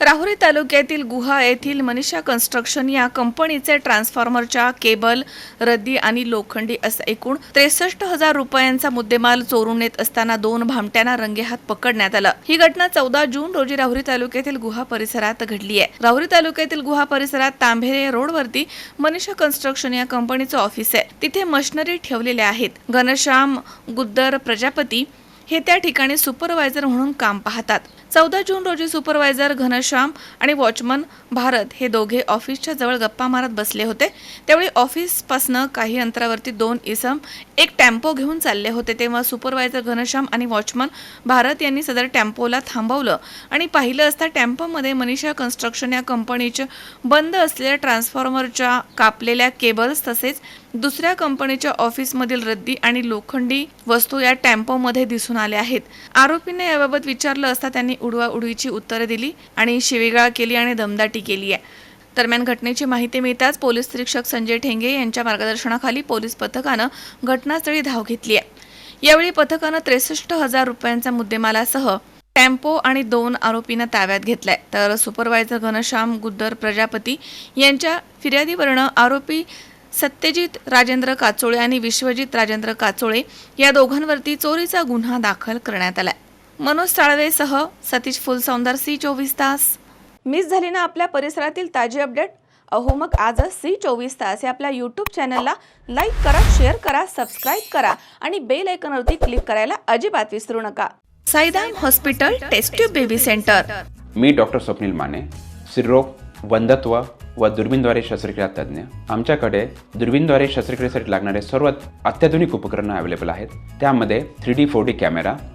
राहुरी तालुक्यातील गुहा येथील मनीषा कन्स्ट्रक्शन या कंपनीचे ट्रान्सफॉर्मरच्या केबल रद्दी आणि लोखंडी असा एकूण त्रेसष्ट हजार रुपयांचा मुद्देमाल चोरून नेत असताना दोन भामट्यांना रंगेहात पकडण्यात आलं. ही घटना चौदा जून रोजी राहुरी तालुक्यातील गुहा परिसरात घडली आहे. राहुरी तालुक्यातील गुहा परिसरात तांभेरे रोडवरती मनीषा कन्स्ट्रक्शन या कंपनीचं ऑफिस आहे. तिथे मशिनरी ठेवलेल्या आहेत. घनश्याम गुद्दर प्रजापती हे त्या ठिकाणी सुपरवायझर म्हणून काम पाहतात. चौदा जून रोजी सुपरवायझर घनश्याम आणि वॉचमन भारत हे दोघे ऑफिसच्या जवळ गप्पा मारत बसले होते. त्यावेळी ऑफिसपासनं काही अंतरावरती दोन इसम एक टेम्पो घेऊन चालले होते. तेव्हा सुपरवायझर घनश्याम आणि वॉचमन भारत यांनी सदर टेम्पोला थांबवलं आणि पाहिलं असता टेम्पोमध्ये मनीषा कन्स्ट्रक्शन या कंपनीच्या बंद असलेल्या ट्रान्सफॉर्मरच्या कापलेल्या केबल्स तसेच दुसऱ्या कंपनीच्या ऑफिसमधील रद्दी आणि लोखंडी वस्तू या टेम्पोमध्ये दिसून आल्या आहेत. आरोपीने याबाबत विचारलं असता त्यांनी उडवा उडवीची उत्तरं दिली आणि शिवेगाळ केली आणि दमदाटी केली आहे. दरम्यान घटनेची माहिती मिळताच पोलीस निरीक्षक संजय ठेंगे यांच्या मार्गदर्शनाखाली पोलीस पथकानं घटनास्थळी धाव घेतली आहे. यावेळी पथकानं त्रेसष्ट हजार रुपयांचा मुद्देमालासह टेम्पो आणि दोन आरोपींना ताब्यात घेतलाय. तर सुपरवायझर घनश्याम गुद्दर प्रजापती यांच्या फिर्यादीवरनं आरोपी सत्यजित राजेंद्र काचोळे आणि विश्वजित राजेंद्र काचोळे या दोघांवरती चोरीचा गुन्हा दाखल करण्यात आलाय. मनोज साळवेसह सतीश फुलसौंदर सी चोवीस तास. मिस झाली ना आपल्या परिसरातील ताजी अपडेट. अहो मग आजच सी चोवीस तास हे आपल्या यूट्यूब चॅनलला लाईक करा शेअर करा सबस्क्राईब करा आणि बेल आयकॉनवरती क्लिक करायला अजिबात विसरू नका. Saidam hospital test tube baby centre मी डॉक्टर स्वप्नील माने स्त्रीरोग वंधत्व व दुर्बीनद्वारे शस्त्रक्रिया तज्ज्ञ. आमच्याकडे दुर्बीनद्वारे शस्त्रक्रियेसाठी लागणारे सर्व अत्याधुनिक उपकरणं अवेलेबल आहेत. त्यामध्ये three D four D camera